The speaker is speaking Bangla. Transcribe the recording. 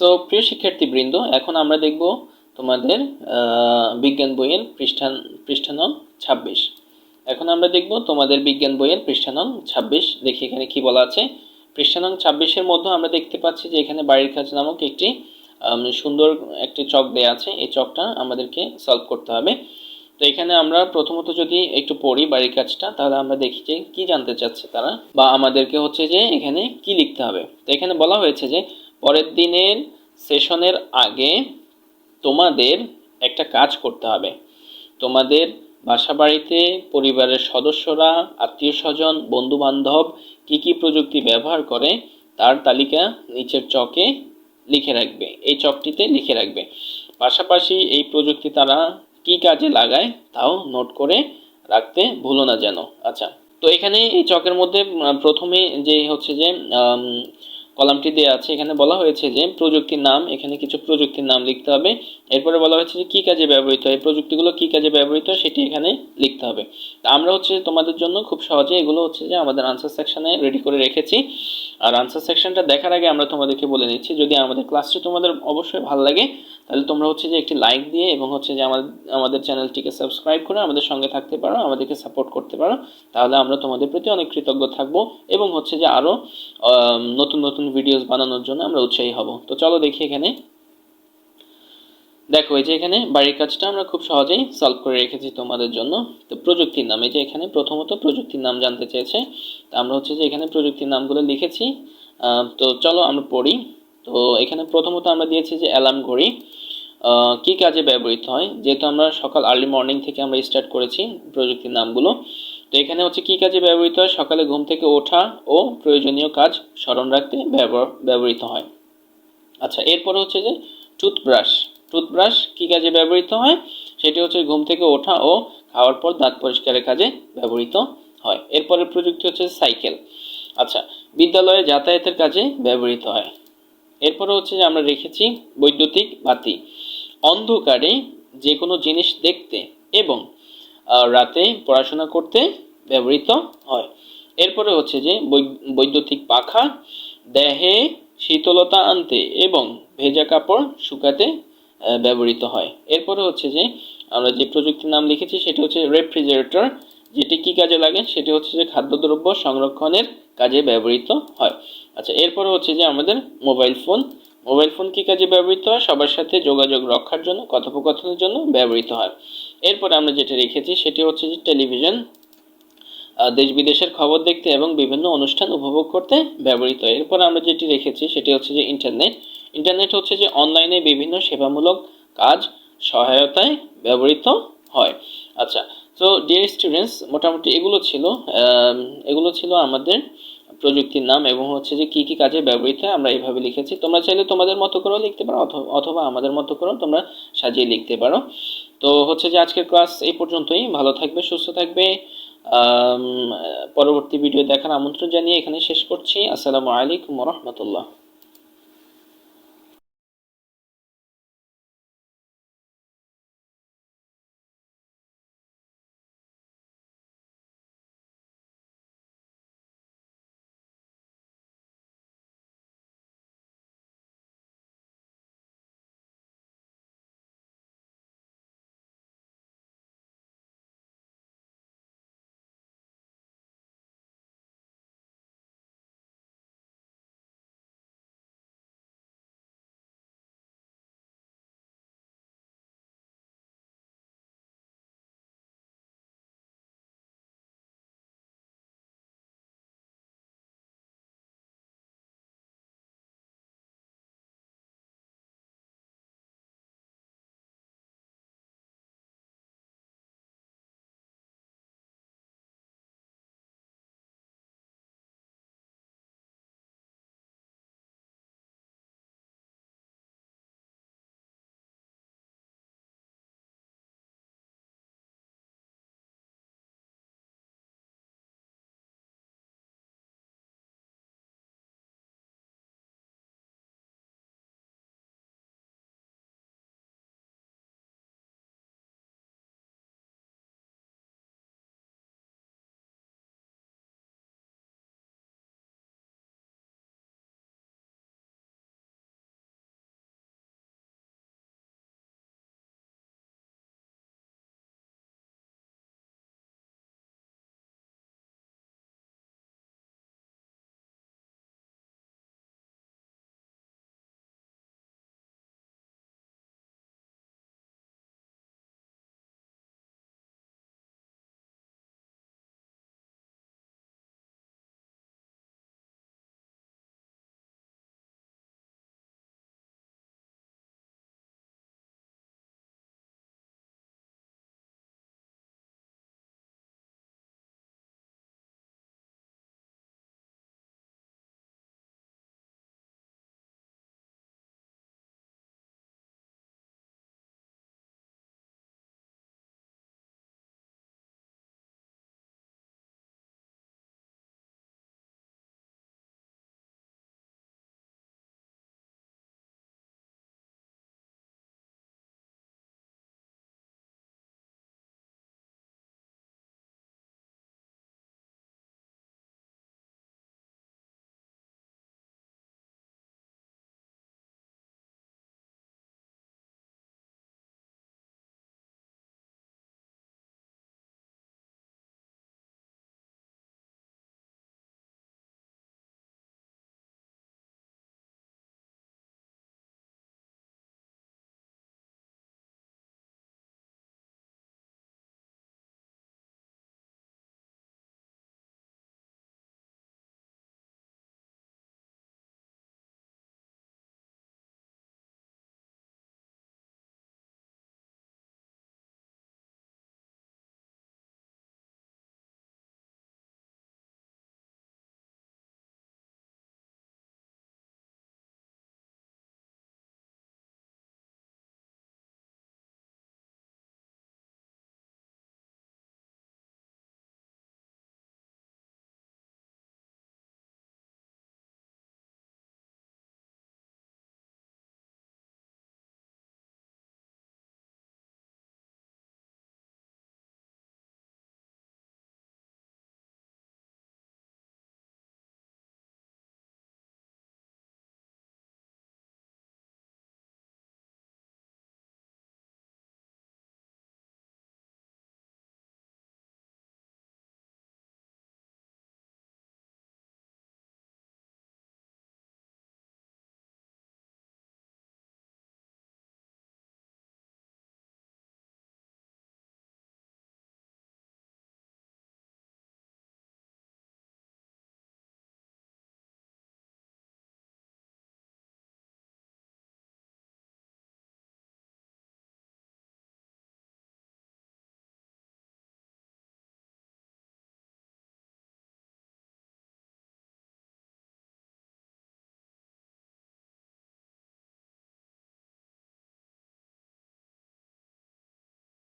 সো প্রিয় শিক্ষার্থীবৃন্দ, এখন আমরা দেখব তোমাদের বিজ্ঞান বইয়ের পৃষ্ঠান পৃষ্ঠা নং ছাব্বিশ। এখন আমরা দেখব তোমাদের বিজ্ঞান বইয়ের পৃষ্ঠা নং ছাব্বিশ। দেখি এখানে কি বলা আছে। পৃষ্ঠা নং ছাব্বিশের মধ্যে আমরা দেখতে পাচ্ছি যে এখানে বাড়ির কাজ নামক একটি সুন্দর একটি চক দেয়া আছে। এই চকটা আমাদেরকে সলভ করতে হবে। তো এখানে আমরা প্রথমত যদি একটু পড়ি বাড়ির কাজটা, তাহলে আমরা দেখি যে কি জানতে চাচ্ছে তারা বা আমাদেরকে হচ্ছে যে এখানে কি লিখতে হবে। তো এখানে বলা হয়েছে যে পরের দিনের সেশনের আগে তোমাদের একটা কাজ করতে হবে। তোমাদের বাসা বাড়িতে পরিবারের সদস্যরা, আত্মীয় স্বজন বন্ধু বান্ধব কী কী প্রযুক্তি ব্যবহার করে তার তালিকা নিচের চকে লিখে রাখবে। এই চকটিতে লিখে রাখবে। পাশাপাশি এই প্রযুক্তি তারা কি কাজে লাগায় তাও নোট করে রাখতে ভুলো না যেন। আচ্ছা তো এখানে এই চকের মধ্যে প্রথমে যে হচ্ছে যে কলামটি দেওয়া আছে, এখানে বলা হয়েছে যে প্রযুক্তির নাম, এখানে কিছু প্রযুক্তির নাম লিখতে হবে। এরপরে বলা হয়েছে যে কী কাজে ব্যবহৃত হয় প্রযুক্তিগুলো কী কাজে ব্যবহৃত হয় সেটি এখানে লিখতে হবে। আমরা হচ্ছে তোমাদের জন্য খুব সহজে এগুলো হচ্ছে যে আমাদের আনসার সেকশনে রেডি করে রেখেছি। আর আনসার সেকশনটা দেখার আগে আমরা তোমাদেরকে বলে নিচ্ছি যদি আমাদের ক্লাসটি তোমাদের অবশ্যই ভালো লাগে, তাহলে তোমরা হচ্ছে যে একটি লাইক দিয়ে এবং হচ্ছে যে আমাদের আমাদের চ্যানেলটিকে সাবস্ক্রাইব করে আমাদের সঙ্গে থাকতে পারো, আমাদেরকে সাপোর্ট করতে পারো। তাহলে আমরা তোমাদের প্রতি অনেক কৃতজ্ঞ থাকব এবং হচ্ছে যে আরও নতুন নতুন ভিডিওস বানানোর জন্য আমরা উৎসাহী হব। তো চলো দেখি এখানে। দেখো, এই যে এখানে বাড়ির কাজটা আমরা খুব সহজেই সলভ করে রেখেছি তোমাদের জন্য। তো প্রযুক্তির নাম, এই যে এখানে প্রথমত প্রযুক্তির নাম জানতে চেয়েছে। তো আমরা হচ্ছে যে এখানে প্রযুক্তির নামগুলো লিখেছি। তো চলো আমরা পড়ি। তো এখানে প্রথমত আমরা দিয়েছি যে অ্যালার্ম ঘড়ি। কি কাজে ব্যবহৃত হয়? যেহেতু আমরা সকাল আর্লি মর্নিং থেকে আমরা স্টার্ট করেছি প্রযুক্তির নামগুলো। তো এখানে হচ্ছে কি কাজে ব্যবহৃত হয়? সকালে ঘুম থেকে ওঠা ও প্রয়োজনীয় কাজ স্মরণ রাখতে ব্যবহৃত হয়। আচ্ছা এরপরে হচ্ছে যে টুথব্রাশ। টুথব্রাশ কী কাজে ব্যবহৃত হয়? সেটি হচ্ছে ঘুম থেকে ওঠা ও খাওয়ার পর দাঁত পরিষ্কারের কাজে ব্যবহৃত হয়। এরপরের প্রযুক্তি হচ্ছে সাইকেল। আচ্ছা বিদ্যালয়ে যাতায়াতের কাজে ব্যবহৃত হয়। এরপরে হচ্ছে যে আমরা রেখেছি বৈদ্যুতিক বাতি। অন্ধকারে যে কোনো জিনিস দেখতে এবং রাতে পড়াশোনা করতে ব্যবহৃত হয়। এরপরে হচ্ছে যে বৈদ্যুতিক পাখা, দেহে শীতলতা আনতে এবং ভেজা কাপড় শুকাতে ব্যবহৃত হয়। এরপরে হচ্ছে যে আমরা যে প্রযুক্তির নাম লিখেছি সেটি হচ্ছে রেফ্রিজারেটর, যেটি কি কাজে লাগে? সেটি হচ্ছে যে খাদ্যদ্রব্য সংরক্ষণের কাজে ব্যবহৃত হয়। আচ্ছা এরপরে হচ্ছে যে আমাদের মোবাইল ফোন মোবাইল ফোন কি কাজে ব্যবহৃত হয়? সবার সাথে যোগাযোগ রক্ষার জন্য, কথোপকথনের জন্য ব্যবহৃত হয়। এরপরে আমরা যেটা রেখেছি, সেটি হচ্ছে যে টেলিভিশন দেশ বিদেশের খবর দেখতে এবং বিভিন্ন অনুষ্ঠান উপভোগ করতে ব্যবহৃত হয়। এরপর আমরা যেটি রেখেছি, সেটি হচ্ছে যে ইন্টারনেট। ইন্টারনেট হচ্ছে যে অনলাইনে বিভিন্ন সেবামূলক কাজ সহায়তায় ব্যবহৃত হয়। আচ্ছা তো ডিয়ার স্টুডেন্টস মোটামুটি এগুলো ছিল এগুলো ছিল আমাদের প্রযুক্তির নাম এবং হচ্ছে যে কি কি কাজে ব্যবহৃত হয় আমরা এইভাবে লিখেছি। তোমরা চাইলে তোমাদের মতো করেও লিখতে পারো অথ- অথবা আমাদের মতো করেও তোমরা সাজিয়ে লিখতে পারো। তো হচ্ছে যে আজকের ক্লাস এই পর্যন্তই। ভালো থাকবে, সুস্থ থাকবে। পরবর্তী ভিডিও দেখার আমন্ত্রণ জানিয়ে এখানে শেষ করছি। আসসালামু আলাইকুম রহমতুল্লাহ।